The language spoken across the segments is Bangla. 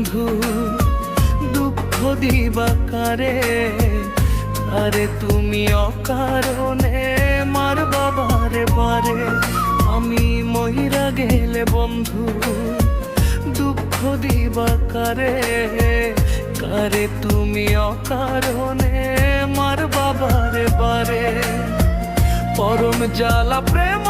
বন্ধু, দুঃখ দিবা কারে? আরে তুমি অকারণে মার বাবারে বারে। আমি মহিরা গেলে বন্ধু, দুঃখ দিবা কারে? কারে তুমি অকারণে মার বাবারে বারে? পরম জ্বালা প্রেম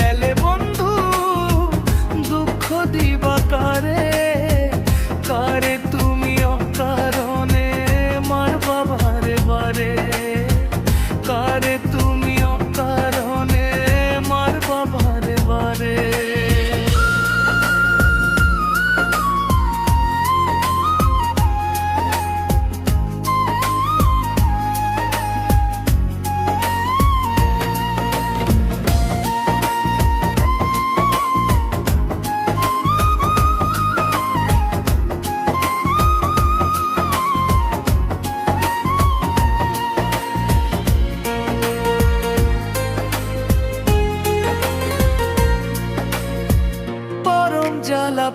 গেলে বন্ধু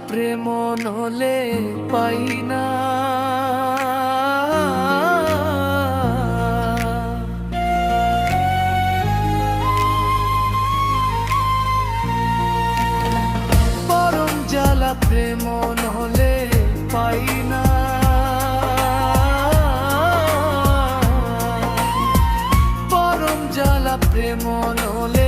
প্রেম নলে পাই না। পরম জ্বালা প্রেম নলে পাই না। পরম জ্বালা প্রেম নলে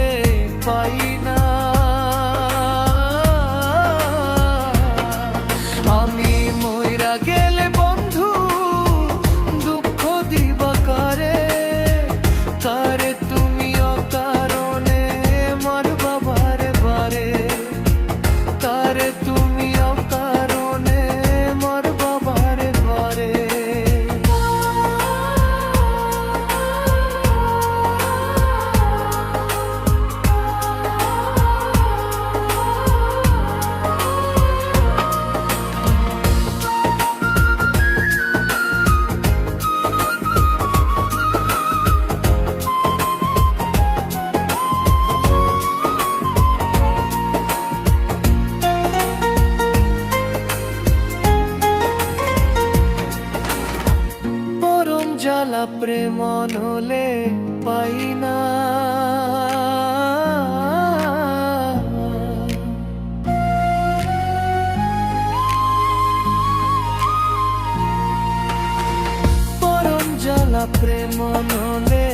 জ্বালা প্রেম হলে পাই না। পরম জ্বালা প্রেম হলে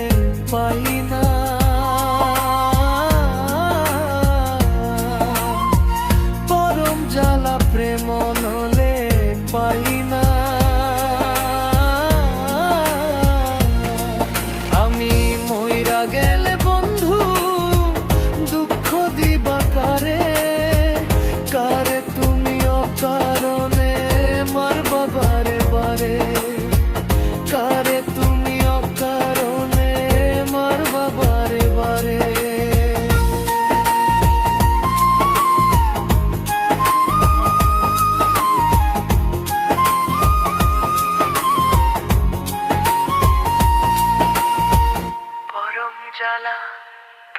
পাই না। পরম